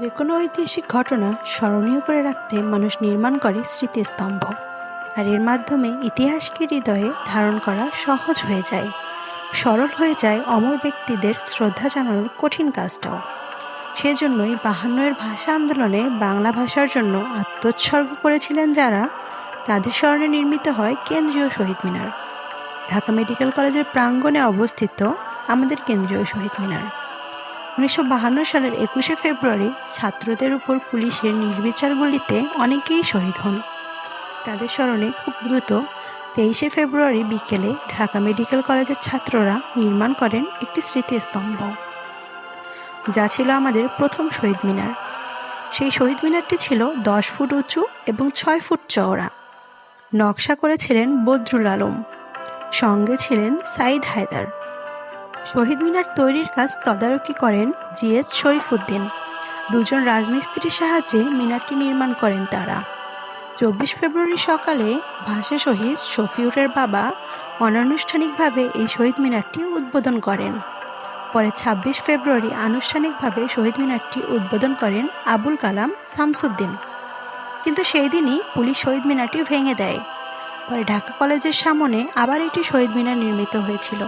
যে কোনো ঐতিহাসিক ঘটনা স্মরণীয় করে রাখতে মানুষ নির্মাণ করে স্মৃতিস্তম্ভ। আর এর মাধ্যমে ইতিহাসকে হৃদয়ে ধারণ করা সহজ হয়ে যায়। সরল হয়ে যায় অমর ব্যক্তিদের শ্রদ্ধা জানানোর কঠিন কাজটাও। সেজন্যই বাহান্নয়ের ভাষা আন্দোলনে বাংলা ভাষার জন্য আত্মোৎসর্গ করেছিলেন যারা, তাদের স্মরণে নির্মিত হয় কেন্দ্রীয় শহীদ মিনার। ঢাকা মেডিকেল কলেজের প্রাঙ্গণে অবস্থিত আমাদের কেন্দ্রীয় শহীদ মিনার। উনিশশো সালের একুশে ফেব্রুয়ারি ছাত্রদের উপর পুলিশের নির্বিচার গুলিতে অনেকেই শহীদ হন। তাদের স্মরণে খুব দ্রুত তেইশে ফেব্রুয়ারি বিকেলে ঢাকা মেডিকেল কলেজের ছাত্ররা নির্মাণ করেন একটি স্মৃতিস্তম্ভ। যা ছিল আমাদের প্রথম শহীদ মিনার। সেই শহীদ মিনারটি ছিল দশ ফুট উঁচু এবং ছয় ফুট চওড়া। নকশা করেছিলেন বদরুল আলম। সঙ্গে ছিলেন সাইদ হায়দার। শহীদ মিনার তৈরির কাজ তদারকি করেন জিএস শরীফুদ্দিন। দুজন রাজমিস্ত্রির সাহায্যে মিনারটি নির্মাণ করেন তারা। চব্বিশ ফেব্রুয়ারি সকালে ভাষা শহীদ শফিউরের বাবা অনানুষ্ঠানিকভাবে এই শহীদ মিনারটি উদ্বোধন করেন। পরে ছাব্বিশ ফেব্রুয়ারি আনুষ্ঠানিকভাবে শহীদ মিনারটি উদ্বোধন করেন আবুল কালাম শামসুদ্দিন। কিন্তু সেই দিনই পুলিশ শহীদ মিনারটি ভেঙে দেয়। পরে ঢাকা কলেজের সামনে আবার একটি শহীদ মিনার নির্মিত হয়েছিল।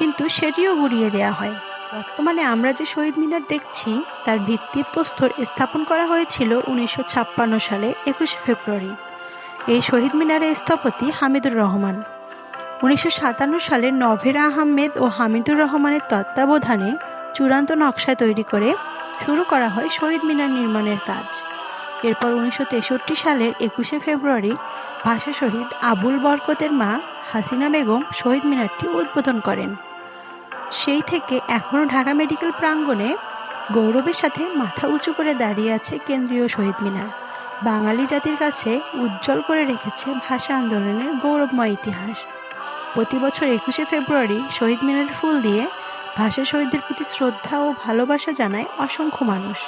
কিন্তু সেটিও গুড়িয়ে দেওয়া হয়। বর্তমানে আমরা যে শহীদ মিনার দেখছি, তার ভিত্তিপ্রস্তর স্থাপন করা হয়েছিল উনিশশো ছাপ্পান্ন সালে, একুশে ফেব্রুয়ারি। এই শহীদ মিনারের স্থপতি হামিদুর রহমান। উনিশশো সাতান্ন সালে নভেরা আহমেদ ও হামিদুর রহমানের তত্ত্বাবধানে চূড়ান্ত নকশা তৈরি করে শুরু করা হয় শহীদ মিনার নির্মাণের কাজ। এরপর উনিশশো তেষট্টি সালের একুশে ফেব্রুয়ারি ভাষা শহীদ আবুল বরকতের মা হাসিনা বেগম শহীদ মিনারটি উদ্বোধন করেন। সেই থেকে এখনও ঢাকা মেডিকেল প্রাঙ্গণে গৌরবের সাথে মাথা উঁচু করে দাঁড়িয়ে আছে কেন্দ্রীয় শহীদ মিনার। বাঙালি জাতির কাছে উজ্জ্বল করে রেখেছে ভাষা আন্দোলনের গৌরবময় ইতিহাস। প্রতি বছর একুশে ফেব্রুয়ারি শহীদ মিনারের ফুল দিয়ে ভাষা শহীদদের প্রতি শ্রদ্ধা ও ভালোবাসা জানায় অসংখ্য মানুষ।